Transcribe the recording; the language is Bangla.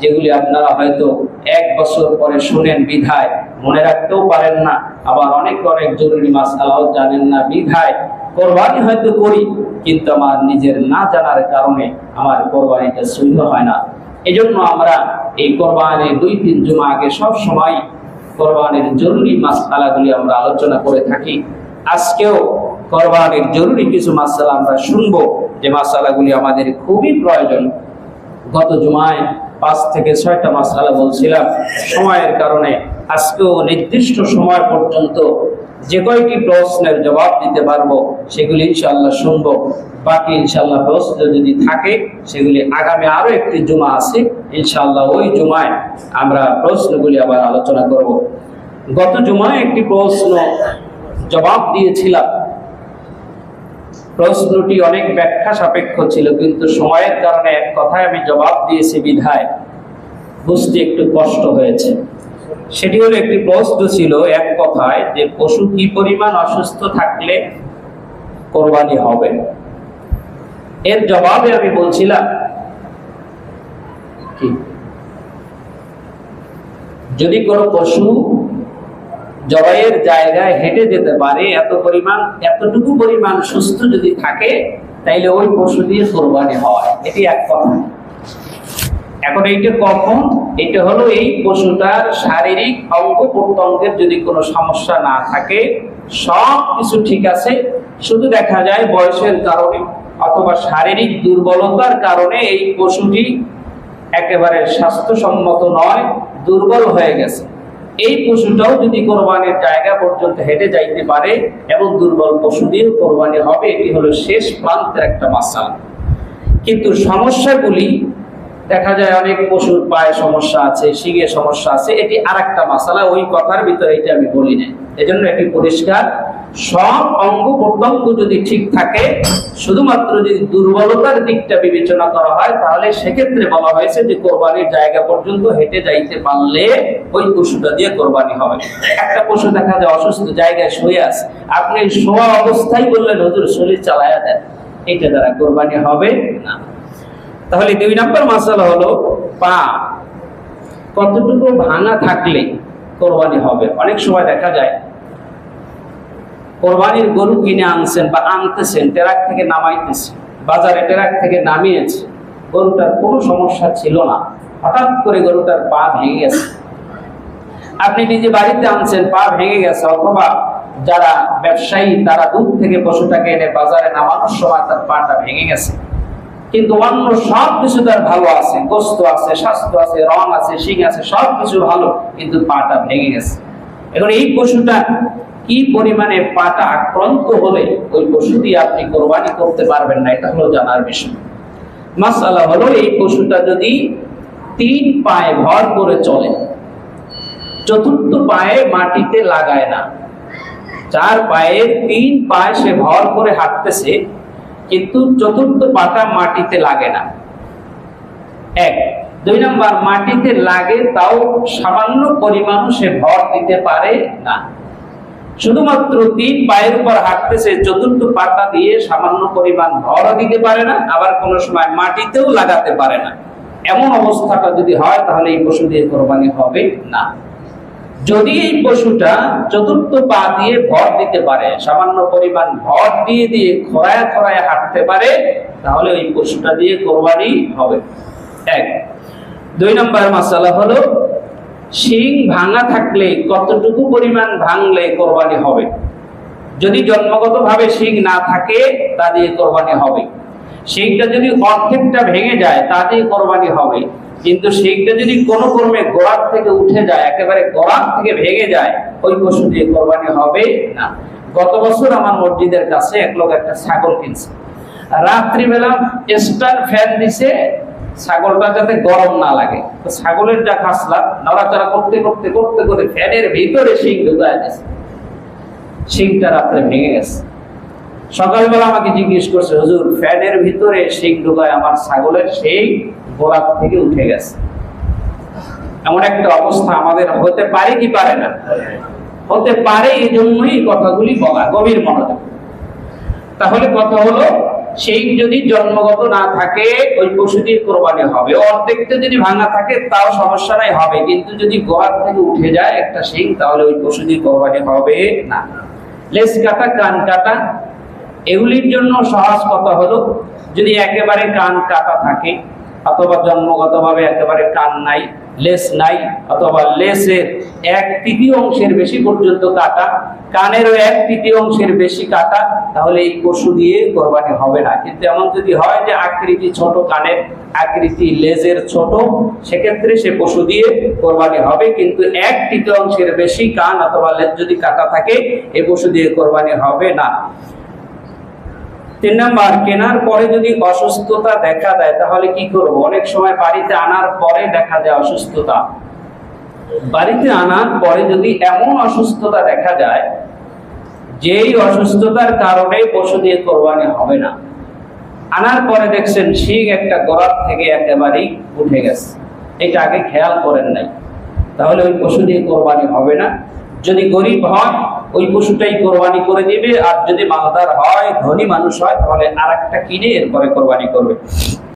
যেগুলি আপনারা হয়তো এক বছর পরে শুনেন বিধায়, মনে রাখতেও পারেন না। আবার অনেক অনেক জরুরি মাসালাও জানেন না বিধায়। কোরবানি হয়তো করি, কিন্তু আমার নিজের না জানার কারণে আমার কোরবানিটা সৈন্য হয় না। এজন্য আমরা এই কোরবানির দুই তিন জমা আগে সব সময় কোরবানির জরুরি মাসালাগুলি আমরা আলোচনা করে থাকি। আজকেও কোরবানির জরুরি কিছু মাসালা আমরা শুনব। যে মাসালাগুলি আমাদের খুবই প্রয়োজন। গত জুমায় পাঁচ থেকে ছয়টা মাস মাসালা বলছিলাম। সময়ের কারণে আজকেও নির্দিষ্ট সময় পর্যন্ত যে কয়টি প্রশ্নের জবাব দিতে পারব, সেগুলি ইনশাল্লাহ শুনব। বাকি ইনশাল্লাহ প্রশ্ন যদি থাকে, সেগুলি আগামী আরও একটি জুমা আছে ইনশাল্লাহ ওই জুমায় আমরা প্রশ্নগুলি আবার আলোচনা করব। গত জুমায় একটি প্রশ্ন জবাব দিয়েছিলাম। প্রশ্নটি অনেক ব্যাখ্যা সাপেক্ষ ছিল, কিন্তু সময়ের কারণে এক কথায় আমি জবাব দিয়েছি বিধায়। বুঝতে একটু কষ্ট হয়েছে। সেটি হলো একটি প্রশ্ন ছিল এক কথায় যে পশু কি পরিমাণ অসুস্থ থাকলে কোরবানি হবে? এর জবাবে আমি বলছিলাম যদি কোনো পশু জবাইয়ের জায়গায় হেঁটে যেতে পারে, এত পরিমাণ, এতটুকু পরিমাণ সুস্থ যদি থাকে, তাইলে ওই পশু দিয়ে কোরবানি হয়। এটি এক কথা। এখন এইটা কখন? এটা হলো এই পশুটার শারীরিক অঙ্গ প্রত্যঙ্গের যদি কোনো সমস্যা না থাকে, সব কিছু ঠিক আছে, শুধু দেখা যায় বয়সের কারণে অথবা শারীরিক দুর্বলতার কারণে এই পশুটি একেবারে স্বাস্থ্যসম্মত নয়, দুর্বল হয়ে গেছে। এই পশুটাও যদি কোরবানির জায়গা পর্যন্ত হেঁটে যাইতে পারে এবং দুর্বল পশু দিয়ে কোরবানি হবে, এটি হলো শেষ প্রান্তের একটা মাসাল। কিন্তু সমস্যাগুলি, দেখা যায় অনেক পশুর পায়ে সমস্যা আছে, শিঙে সমস্যা আছে, এটি আর একটা মাসালা, ওই কথার ভিতরে এটা আমি বলি না এজন্য এটি পরিষ্কার সব অঙ্গ প্রত্যঙ্গ যদি ঠিক থাকে, শুধুমাত্র যদি দুর্বলতার দিকটা বিবেচনা করা হয়, তাহলে সেক্ষেত্রে বলা হয়েছে যে কোরবানির জায়গা পর্যন্ত হেঁটে যাইতে পারলে ওই পশুটা দিয়ে কোরবানি হবে। একটা পশু দেখা যায় অসুস্থ, জায়গায় শুয়ে আছে। আপনি শোয়া অবস্থায় বললেন, হুজুর, শরীর চালায়া দেন। এটা দ্বারা কোরবানি হবে না। তাহলে দুই নম্বর মাসালা হলো, পা। কতটুকু ভাঙা থাকলে কোরবানি হবে? অনেক সময় দেখা যায় কোরবানির গরু কিনে আনছেন বা আনতেছেন, টেরাক থেকে নামাইতেছে, বাজারে টেরাক থেকে নামিয়েছে, গরুটার কোনো সমস্যা ছিল না। হঠাৎ করে গরুটার পা ভেঙে গেছে। আপনি নিজে বাড়িতে আনছেন, পা ভেঙে গেছে, অথবা যারা ব্যবসায়ী, তারা দূর থেকে পশুটাকে এনে বাজারে নামানোর সময় তার পাটা ভেঙে গেছে। কিন্তু অন্য সব কিছু তার ভালো আছে, গোস্ত আছে, স্বাস্থ্য আছে, রং আছে, শিং আছে, সব কিছু ভালো, কিন্তু পাটা ভেঙে গেছে। এখন এই পশুটা কি পরিমাণে পাটা আক্রান্ত হলে ওই পশু দিয়ে আপনি কোরবানি করতে পারবেন না, এটা হলো জানার বিষয়। মাসালা হলো এই পশুটা যদি তিন পায়ে ভর করে চলে, চতুর্থ পায়ে মাটিতে লাগায় না, চার পায়ে তিন পায়ে সে ভর করে হাঁটতেছে, কিন্তু চতুর্থ পাটা মাটিতে লাগে না। এক। দুই নম্বর, মাটিতে লাগে তাও সামান্য পরিমাণ সে ভর দিতে পারে না। শুধুমাত্র তিন পায়ের উপর হাঁটতেছে চতুর্থ পাটা দিয়ে সামান্য পরিমাণ ভরও দিতে পারে না, আবার কোনো সময় মাটিতেও লাগাতে পারে না। এমন অবস্থাটা যদি হয়, তাহলে এই পশু দিয়ে কোরবানি হবে না। যদি এই পশুটা চতুর্থ পা দিয়ে ভর দিতে পারে, সামান্য পরিমাণ ভর দিয়ে দিয়ে খরায় খরায় হাঁটতে পারে, তাহলে ওই পশুটা দিয়ে কোরবানি হবে। এক। দুই নম্বর মাসালা হলো শিং ভাঙা থাকলে কতটুকু পরিমাণ ভাঙলে কোরবানি হবে? যদি জন্মগতভাবে শিং না থাকে, তা দিয়ে কোরবানি হবে। শিংটা যদি অর্ধেকটা ভেঙে যায়, তা দিয়ে কোরবানি হবে। কিন্তু শিংটা যদি কোনো কর্মে গোড়ার থেকে উঠে যায়, একেবারে গোড়ার থেকে ভেঙে যায়, ওই পশু দিয়ে কোরবানি হবে না। গত বছর আমার মসজিদের কাছে এক লোক একটা ছাগল কিনছে। রাত্রিবেলা স্টার ফ্যান দিছে ছাগলটা যাতে গরম না লাগে। তো ছাগলের যা খাসলা, নড়াচড়া করতে করতে করতে করে ফ্যানের ভিতরে শিং ঢুকায় গেছে শিংটা রাত্রে ভেঙে গেছে। সকালবেলা আমাকে জিজ্ঞেস করছে, হুজুর, ফ্যানের ভিতরে শিং ঢুকায় আমার ছাগলের সেই গোলাপ থেকে উঠে গেছে। এমন একটা অবস্থা আমাদের হতে পারে কি পারে না? হতে পারে, এই জন্যই কথাগুলি বলা, গভীর মনোযোগ। তাহলে কথা হলো সেই যদি জন্মগত না থাকে, ওই পশুটির কোরবানি হবে। অর্ধেকটা যদি ভাঙা থাকে, তাও সমস্যা নাই, হবে। কিন্তু যদি গোয়ার থেকে উঠে যায় একটা শিং, তাহলে ওই পশুটির কোরবানি হবে না। লেজ কাটা, কান কাটা, এগুলির জন্য সহজ কথা হলো, যদি একেবারে কান কাটা থাকে অথবা জন্মগতভাবে একেবারে কান নাই, লেস নাই, অথবা লেসের এক তৃতীয় অংশের বেশি পর্যন্ত কাটা, কানেরও এক তৃতীয় অংশের বেশি কাটা, তাহলে এই পশু দিয়ে কোরবানি হবে না। কিন্তু এমন যদি হয় যে আকৃতি ছোট কানের, আকৃতি লেজের ছোট, সেক্ষেত্রে সে পশু দিয়ে কোরবানি হবে, কিন্তু এক তৃতীয় অংশের বেশি কান অথবা লেজ যদি কাটা থাকে এই পশু দিয়ে কোরবানি হবে না। তিন নাম্বার, কেনার পরে যদি অসুস্থতা দেখা দেয়, তাহলে কি করব? অনেক সময় বাড়িতে আনার পরে দেখা যায় অসুস্থতা। বাড়িতে আনার পরে যদি এমন অসুস্থতা দেখা যায়, যেই অসুস্থতার কারণে পশু দিয়ে কোরবানি হবে না। আনার পরে দেখছেন শিং একটা গড়ার থেকে একেবারেই উঠে গেছে। এটা আগে খেয়াল করেন নাই। তাহলে ওই পশু দিয়ে কোরবানি হবে না। যদি গরিব হয় ওই পশুটাই কোরবানি করে দিবে আর যদি মালদার হয়, ধনী মানুষ হয়, তাহলে আর একটা কিনে এরপরে কোরবানি করবে।